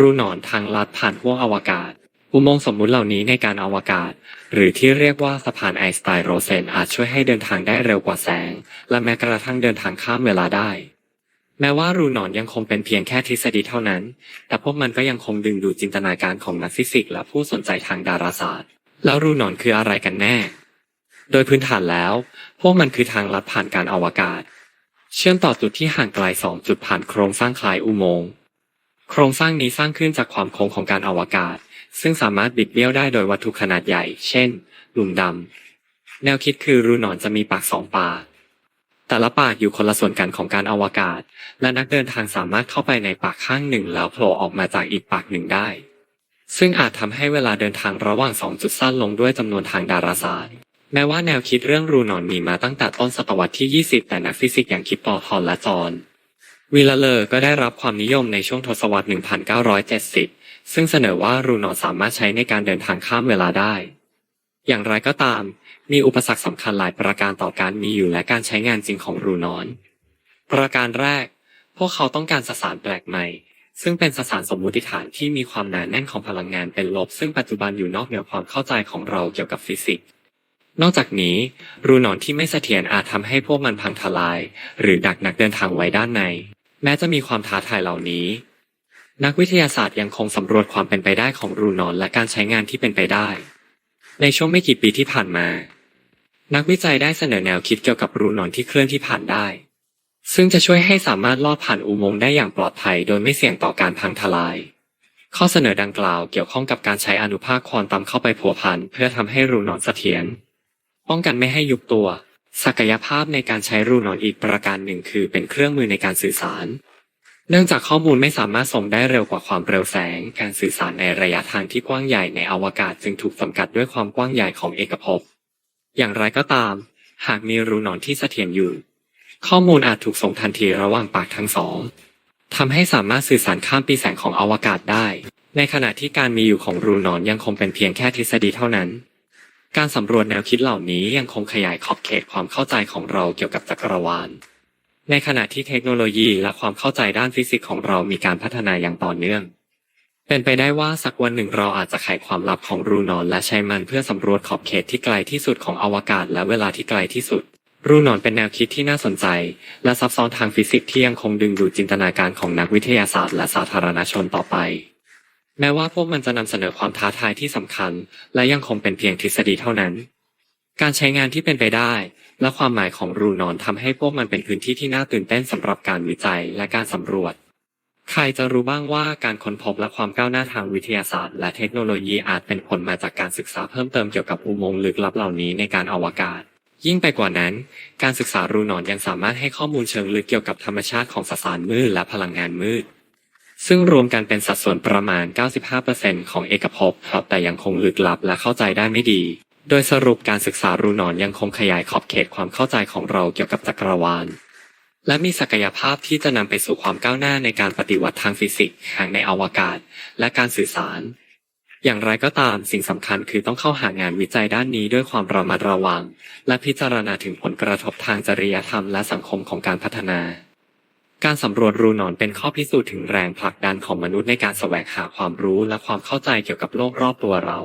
รูหนอนทางลัดผ่านห้วงอวกาศ อุโมงค์สมมุติเหล่านี้ในการอวกาศ หรือที่เรียกว่าสะพานไอน์สไตน์โรเซนอาจช่วยให้เดินทางได้เร็วกว่าแสง และแม้กระทั่งเดินทางข้ามเวลาได้ แม้ว่ารูหนอนยังคงเป็นเพียงแค่ทฤษฎีเท่านั้น แต่พวกมันก็ยังคงดึงดูดจินตนาการของนักฟิสิกส์และผู้สนใจทางดาราศาสตร์ แล้วรูหนอนคืออะไรกันแน่ โดยพื้นฐานแล้ว พวกมันคือทางลัดผ่านการอวกาศ เชื่อมต่อจุดที่ห่างไกลสองจุดผ่านโครงสร้างคล้ายอุโมงค์ โครงสร้างนี้สร้างขึ้นจากความโค้งของการอวกาศ ซึ่งสามารถบิดเบี้ยวได้โดยวัตถุขนาดใหญ่ เช่น หลุมดำ แนวคิดคือรูหนอนจะมีปากสองปากแต่ละปากอยู่คนละส่วนกันของการอวกาศ และนักเดินทางสามารถเข้าไปในปากข้างหนึ่งแล้วโผล่ออกมาจากอีกปากหนึ่งได้ ซึ่งอาจทำให้เวลาเดินทางระหว่างสองจุดสั้นลงด้วยจำนวนทางดาราศาสตร์ แม้ว่าแนวคิดเรื่องรูหนอนมีมาตั้งแต่ต้นศตวรรษที่ 20 แต่นักฟิสิกส์อย่างคิปปอร์ทอนและจอห์น วิลเลอร์ก็ได้รับความนิยมในช่วงทศวรรษ 1970 ซึ่งเสนอว่ารูนอนสามารถใช้ในการเดินทางข้ามเวลาได้ อย่างไรก็ตาม มีอุปสรรคสำคัญหลายประการต่อการมีอยู่และการใช้งานจริงของรูนอนประการแรก พวกเขาต้องการสสารแปลกใหม่ ซึ่งเป็นสสารสมมุติฐานที่มีความหนาแน่นของพลังงานเป็นลบ ซึ่งปัจจุบันอยู่นอกเหนือความเข้าใจของเราเกี่ยวกับฟิสิกส์ นอกจากนี้รูหนอนที่ไม่เสถียรอาจทำให้พวกมันพังทลาย หรือดักนักเดินทางไว้ด้านใน แม้จะมีความท้าทายเหล่านี้ นักวิทยาศาสตร์ยังคงสำรวจความเป็นไปได้ของรูนอนและการใช้งานที่เป็นไปได้ ในช่วงไม่กี่ปีที่ผ่านมา นักวิจัยได้เสนอแนวคิดเกี่ยวกับรูนอนที่เคลื่อนที่ผ่านได้ ซึ่งจะช่วยให้สามารถลอดผ่านอุโมงค์ได้อย่างปลอดภัย โดยไม่เสี่ยงต่อการพังทลายข้อเสนอดังกล่าวเกี่ยวข้องกับการใช้อนุภาคควอนตัมเข้าไปผัวพันเพื่อทำให้รูนอนเสถียร ป้องกันไม่ให้ยุบตัว ศักยภาพในการใช้รูหนอนอีกประการหนึ่งคือเป็นเครื่องมือในการสื่อสาร เนื่องจากข้อมูลไม่สามารถส่งได้เร็วกว่าความเร็วแสง การสื่อสารในระยะทางที่กว้างใหญ่ในอวกาศจึงถูกจำกัดด้วยความกว้างใหญ่ของเอกภพ อย่างไรก็ตาม หากมีรูหนอนที่เสถียรอยู่ ข้อมูลอาจถูกส่งทันทีระหว่างปากทั้งสองทำให้สามารถสื่อสารข้ามปีแสงของอวกาศได้ ในขณะที่การมีอยู่ของรูหนอนยังคงเป็นเพียงแค่ทฤษฎีเท่านั้น การสำรวจแนวคิดเหล่านี้ยังคงขยายขอบเขตความเข้าใจของเราเกี่ยวกับจักรวาล ในขณะที่เทคโนโลยีและความเข้าใจด้านฟิสิกส์ของเรามีการพัฒนาอย่างต่อเนื่อง เป็นไปได้ว่าสักวันหนึ่งเราอาจจะไขความลับของรูนอนและใช้มันเพื่อสำรวจขอบเขตที่ไกลที่สุดของอวกาศและเวลาที่ไกลที่สุด รูนอนเป็นแนวคิดที่น่าสนใจ และซับซ้อนทางฟิสิกส์ที่ยังคงดึงดูดจินตนาการของนักวิทยาศาสตร์ และสาธารณชนต่อไป แม้ว่าพวกมันจะนำเสนอความท้าทายที่สำคัญ และยังคงเป็นเพียงทฤษฎีเท่านั้น การใช้งานที่เป็นไปได้ และความหมายของรูนอนทำให้พวกมันเป็นพื้นที่ที่น่าตื่นเต้นสำหรับการวิจัยและการสำรวจ ใครจะรู้บ้างว่าการค้นพบและความก้าวหน้าทางวิทยาศาสตร์ และเทคโนโลยีอาจเป็นผลมาจากการศึกษาเพิ่มเติมเกี่ยวกับอุโมงค์ลึกลับเหล่านี้ในการอวกาศยิ่งไปกว่านั้น การศึกษารูนอนยังสามารถให้ข้อมูลเชิงลึกเกี่ยวกับธรรมชาติของสสารมืดและพลังงานมืด ซึ่งรวมกันเป็นสัดส่วนประมาณ 95%ของเอกภพครับแต่ยังคงลึกลับและเข้าใจได้ไม่ดี โดยสรุปการศึกษารูนอนยังคงขยายขอบเขตความเข้าใจของเราเกี่ยวกับจักรวาล และมีศักยภาพที่จะนำไปสู่ความก้าวหน้าในการปฏิวัติทางฟิสิกส์ทางในอวกาศ และการสื่อสาร อย่างไรก็ตามสิ่งสำคัญคือต้องเข้าหางานวิจัยด้านนี้ด้วยความระมัดระวัง และพิจารณาถึงผลกระทบทางจริยธรรมและสังคมของการพัฒนา การสำรวจรูหนอนเป็นข้อพิสูจน์ถึงแรงผลักดันของมนุษย์ในการแสวงหาความรู้และความเข้าใจเกี่ยวกับโลกรอบตัวเรา